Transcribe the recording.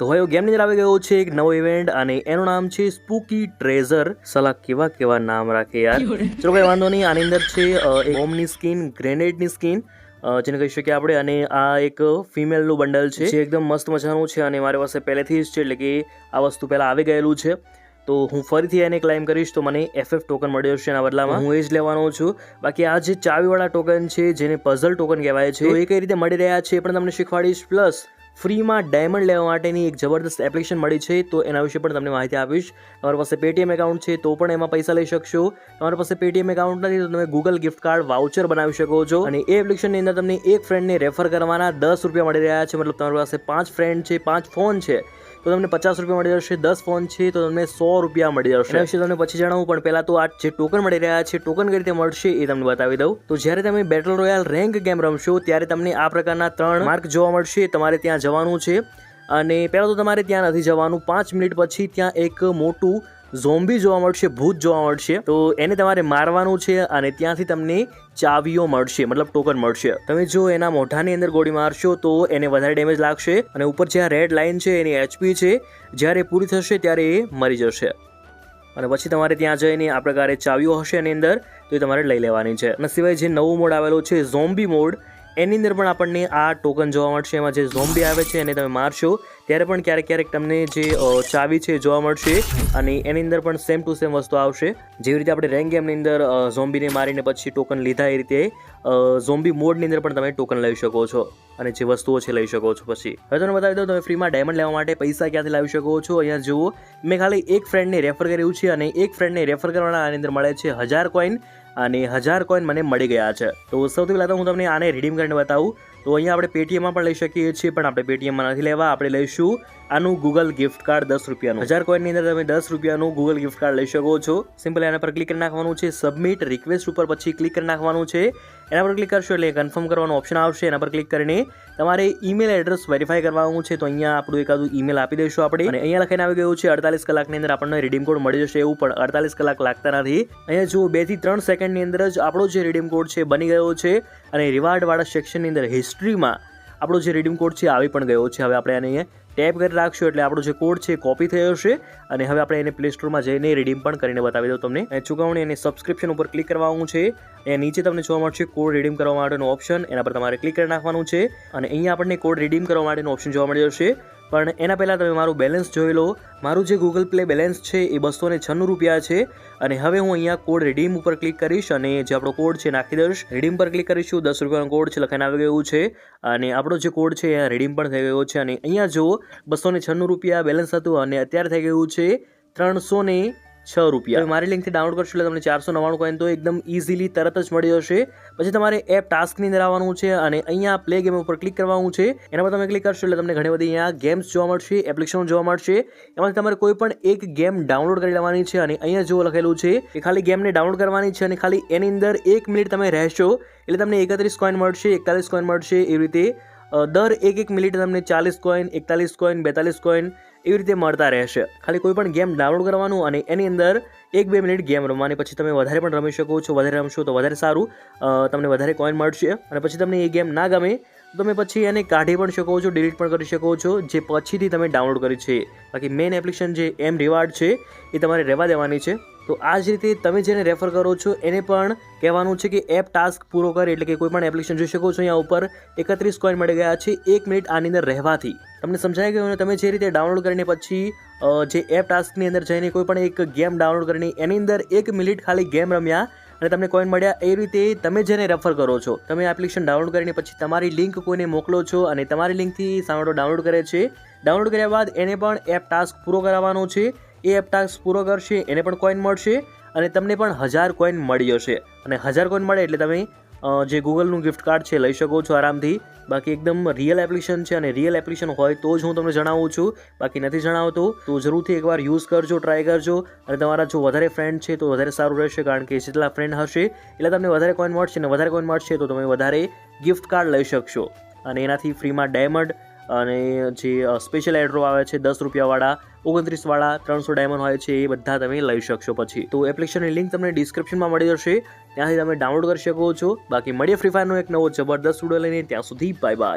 તો હવે ગેમની અંદર આવી ગયો છે એક નવો ઇવેન્ટ અને એનું નામ છે સ્પૂકી ટ્રેઝર સલા કેવા કેવા નામ રાખે યાર. ચલો કઈ વાંધો નહીં આની અંદર છે એક હોમની સ્કિન ગ્રેનેડની સ્કીન જેને કહી શકીએ આપણે અને આ એક ફિમેલનું બંડલ છે જે એકદમ મસ્ત મજાનું છે અને મારી પાસે પહેલેથી જ છે એટલે કે આ વસ્તુ પહેલાં આવી ગયેલું છે. તો હું ફરીથી એને ક્લાઇમ કરીશ તો મને એફએફ ટોકન મળ્યો છે એના બદલામાં. હું એ જ લેવાનો છું. બાકી આ જે ચાવીવાળા ટોકન છે જેને પઝલ ટોકન કહેવાય છે તો એ કઈ રીતે મળી રહ્યા છે એ પણ તમને શીખવાડીશ પ્લસ ફ્રીમાં ડાયમંડ લેવા માટેની એક જબરદસ્ત એપ્લિકેશન મળી છે, તો એના વિશે પણ તમને માહિતી આપીશ. તમારી પાસે પેટીએમ એકાઉન્ટ છે, તો પણ એમાં પૈસા લઈ શકશો. તમારી પાસે પેટીએમ એકાઉન્ટ નથી, તો તમે ગૂગલ ગિફ્ટ કાર્ડ વાઉચર બનાવી શકો છો. અને એ એપ્લિકેશનની અંદર તમને એક ફ્રેન્ડને રેફર કરવાના દસ રૂપિયા મળી રહ્યા છે, મતલબ તમારી પાસે પાંચ ફ્રેન્ડ છે, પાંચ ફોન છે. તો તમને પચાસ રૂપિયા મળી જશે, દસ ફોન છે તો તમને સો રૂપિયા મળી જશે. વિશે તમને પછી જણાવું, પણ પહેલા તો આ જે ટોકન મળી રહ્યા છે ટોકન કઈ રીતે મળશે એ તમને બતાવી દઉં. તો જ્યારે તમે બેટલ રોયલ રેન્ક ગેમ રમશો, ત્યારે તમને આ પ્રકારના ત્રણ માર્ક જોવા મળશે. તમારે ત્યાં જવાનું છે. અને પહેલાં તો તમારે ત્યાં નથી જવાનું. પાંચ મિનિટ પછી ત્યાં એક મોટું ઝોમ્બી જોવા મળશે, ભૂત જોવા મળશે. તો એને તમારે મારવાનું છે અને ત્યાંથી તમને ચાવીઓ મળશે, મતલબ ટોકન મળશે. તમે જો એના મોઢાની અંદર ગોળી મારશો તો એને વધારે ડેમેજ લાગશે અને ઉપર જ્યાં રેડ લાઇન છે, એની એચપી છે, જ્યારે પૂરી થશે ત્યારે એ મરી જશે. અને પછી તમારે ત્યાં જઈને આ પ્રકારે ચાવીઓ હશે એની અંદર, તો એ તમારે લઈ લેવાની છે. અને સિવાય જે નવું મોડ આવેલો છે, ઝોમ્બી મોડ એની અંદર પણ આપણને આ ટોકન જોવા મળશે. એમાં જે ઝોમ્બી આવે છે, એને તમે મારશો ત્યારે પણ ક્યારેક ક્યારેક તમને જે ચાવી છે જોવા મળશે અને એની અંદર પણ સેમ ટુ સેમ વસ્તુ આવશે. જેવી રીતે આપણે રેન્ક ગેમની અંદર ઝોમ્બીને મારીને પછી ટોકન લીધા એ રીતે ઝોમ્બી મોડની અંદર પણ તમે ટોકન લઈ શકો છો અને જે વસ્તુઓ છે લઈ શકો છો પછી. હવે તમને બતાવી દઉં, તમે ફ્રીમાં ડાયમંડ લેવા માટે પૈસા ક્યાંથી લાવી શકો છો? અહીંયા જુઓ, મેં ખાલી એક ફ્રેન્ડને રેફર કર્યું છે અને એક ફ્રેન્ડને રેફર કરવાના આની અંદર મળે છે હજાર કોઈન અને હજાર કોઈન મને મળી ગયા છે. તો સૌથી પહેલાં તો હું તમને આને રિડીમ કરીને બતાવું. તો અહીંયા આપણે પેટીએમમાં પણ લઈ શકીએ છીએ, પણ આપણે પેટીએમમાં નથી લેવા. આપણે લઈશું આનું ગૂગલ ગિફ્ટ કાર્ડ દસ રૂપિયાનું. હજાર કોઈનની અંદર તમે દસ રૂપિયાનું ગૂગલ ગિફ્ટ કાર્ડ લઈ શકો છો. સિમ્પલ એના પર ક્લિક કરી નાખવાનું છે. સબમિટ રિક્વેસ્ટ ઉપર પછી ક્લિક કરી નાખવાનું છે. એના પર ક્લિક કરશો એટલે કન્ફર્મ કરવાનો ઓપ્શન આવશે. એના પર ક્લિક કરીને તમારે ઈમેલ એડ્રેસ વેરીફાઈ કરવાનું છે. તો અહીંયા આપણું એકાદું ઈમેલ આપી દઈશું આપણે. અને અહીંયા લખાઈને આવી ગયું છે, અડતાલીસ કલાકની અંદર આપણને રીડીમ કોડ મળી જશે એવું, પણ અડતાલીસ કલાક લાગતા નથી. અહીંયા જુઓ, બેથી ત્રણ સેકન્ડની અંદર જ આપણો જે રીડીમ કોડ છે, બની ગયો છે. અને રિવાર્ડવાળા સેક્શનની અંદર હિસ્ટ્રીમાં આપણો જે રીડીમ કોડ છે આવી પણ ગયો છે. હવે આપણે આને અહીંયા ટેપ કરી રાખશું એટલે આપણો જે કોડ છે કોપી થયો છે અને હવે આપણે એને પ્લે સ્ટોરમાં જઈને રીડીમ પણ કરીને બતાવી દઉં તમને. અહીં ચૂકવણી અને સબસ્ક્રિપ્શન ઉપર ક્લિક કરવાનું છે. એ નીચે તમને જોવા મળશે કોડ રીડીમ કરવા માટેનો ઓપ્શન એના પર તમારે ક્લિક કરી નાખવાનું છે. અને અહીંયા આપણને કોડ રીડીમ કરવા માટેનો ઓપ્શન જોવા મળી જશે. પણ એના પહેલાં તમે મારું બેલેન્સ જોઈ લો. મારું જે ગૂગલ પ્લે બેલેન્સ છે એ બસો ને છન્નું રૂપિયા છે. અને હવે હું અહીંયા કોડ રીડીમ ઉપર ક્લિક કરીશ અને જે આપણો કોડ છે નાખી દઈશ રીડીમ પર ક્લિક કરીશું, દસ રૂપિયાનો કોડ છે, લખાઈને આવી ગયું છે. અને આપણો જે કોડ છે અહીંયા રીડીમ પણ થઈ ગયો છે. અને અહીંયા જુઓ બસો છન્નું રૂપિયા બેલેન્સ હતું અને અત્યારે થઈ ગયું છે ત્રણસો છ રૂપિયા. મારી લિંકથી ડાઉનલોડ કરશો એટલે તમને ચારસો નવ્વાણું કોઈન તો એકદમ ઇઝીલી તરત જ મળી જશે. પછી તમારે એપ ટાસ્કની અંદર આવવાનું છે અને અહીંયા પ્લે ગેમ ઉપર ક્લિક કરવાનું છે. એના પર તમે ક્લિક કરશો એટલે તમને ઘણી બધી અહીંયા ગેમ્સ જોવા મળશે એપ્લિકેશન જોવા મળશે. એમાંથી તમારે કોઈ પણ એક ગેમ ડાઉનલોડ કરી લેવાની છે અને અહીંયા જો લખેલું છે કે ખાલી ગેમને ડાઉનલોડ કરવાની છે અને ખાલી એની અંદર એક મિનિટ તમે રહેશો એટલે તમને એકત્રીસ કોઈન મળશે, એકતાલીસ કોઈન મળશે એવી રીતે. દર એક એક મિનિટે તમને ચાલીસ કોઈન એકતાલીસ કોઈન બેતાલીસ કોઈન એવી રીતે મળતા રહેશે. ખાલી કોઈ પણ ગેમ ડાઉનલોડ કરવાનું અને એની અંદર એક બે મિનિટ ગેમ રમવાની. પછી તમે વધારે પણ રમી શકો છો, વધારે રમશો તો વધારે સારું. તમને વધારે કોઈન મળશે અને પછી તમને એ ગેમ ના ગમે તમે પછી એને કાઢી પણ શકો છો ડિલીટ પણ કરી શકો છો, જે પછીથી તમે ડાઉનલોડ કરી છે. બાકી મેઇન એપ્લિકેશન જે એમ રિવાર્ડ છે, એ તમારે રહેવા દેવાની છે. તો આ જ રીતે તમે જેને રેફર કરો છો, એને પણ કહેવાનું છે કે એપ ટાસ્ક પૂરો કરે એટલે કે કોઈ પણ એપ્લિકેશન જોઈ શકો છો અહીંયા ઉપર. એકત્રીસ કોઈન મળી ગયા છે, એક મિનિટ આની અંદર રહેવાથી. તમને સમજાઈ ગયું અને તમે જે રીતે ડાઉનલોડ કરીને પછી જે એપ ટાસ્કની અંદર જઈને કોઈ પણ એક ગેમ ડાઉનલોડ કરીને એની અંદર એક મિનિટ ખાલી ગેમ રમ્યા અને તમને કોઈન મળ્યા એ રીતે તમે જેને રેફર કરો છો, તમે એપ્લિકેશન ડાઉનલોડ કરીને પછી તમારી લિંક કોઈને મોકલો છો અને તમારી લિંકથી સામેડો ડાઉનલોડ કરે છે. ડાઉનલોડ કર્યા બાદ એને પણ એપ ટાસ્ક પૂરો કરાવવાનો છે. એ એપ ટાસ્ક પૂરો કરશે, એને પણ કોઈન મળશે અને તમને પણ હજાર કોઈન મળી જશે. અને હજાર કોઈન મળે એટલે તમે જે ગૂગલનું ગિફ્ટ કાર્ડ છે, લઈ શકો છો આરામથી. બાકી એકદમ રિયલ એપ્લિકેશન છે અને રિયલ એપ્લિકેશન હોય તો જ હું તમને જણાવું છું. બાકી નથી જણાવતો, તો જરૂરથી એકવાર યુઝ કરજો ટ્રાય કરજો. અને તમારા જો વધારે ફ્રેન્ડ છે, તો વધારે સારું રહેશે, કારણ કે જેટલા ફ્રેન્ડ હશે, એટલે તમને વધારે કોઈન મળશે. અને વધારે કોઈન મળશે, તો તમે વધારે ગિફ્ટ કાર્ડ લઈ શકશો. અને એનાથી ફ્રીમાં ડાયમંડ અને જે સ્પેશિયલ એડ્રો આવે છે, દસ રૂપિયાવાળા, ઓગણત્રીસવાળા, ત્રણસો ડાયમંડ હોય છે, એ બધા તમે લઈ શકશો પછી. તો એપ્લિકેશનની લિંક તમને ડિસ્ક્રિપ્શનમાં મળી જશે. ત્યાંથી તમે ડાઉનલોડ કરી શકો છો. બાકી મળીએ ફ્રી ફાયરનો એક નવો જબરદસ્ત વીડિયો લઈને. ત્યાં સુધી બાય બાય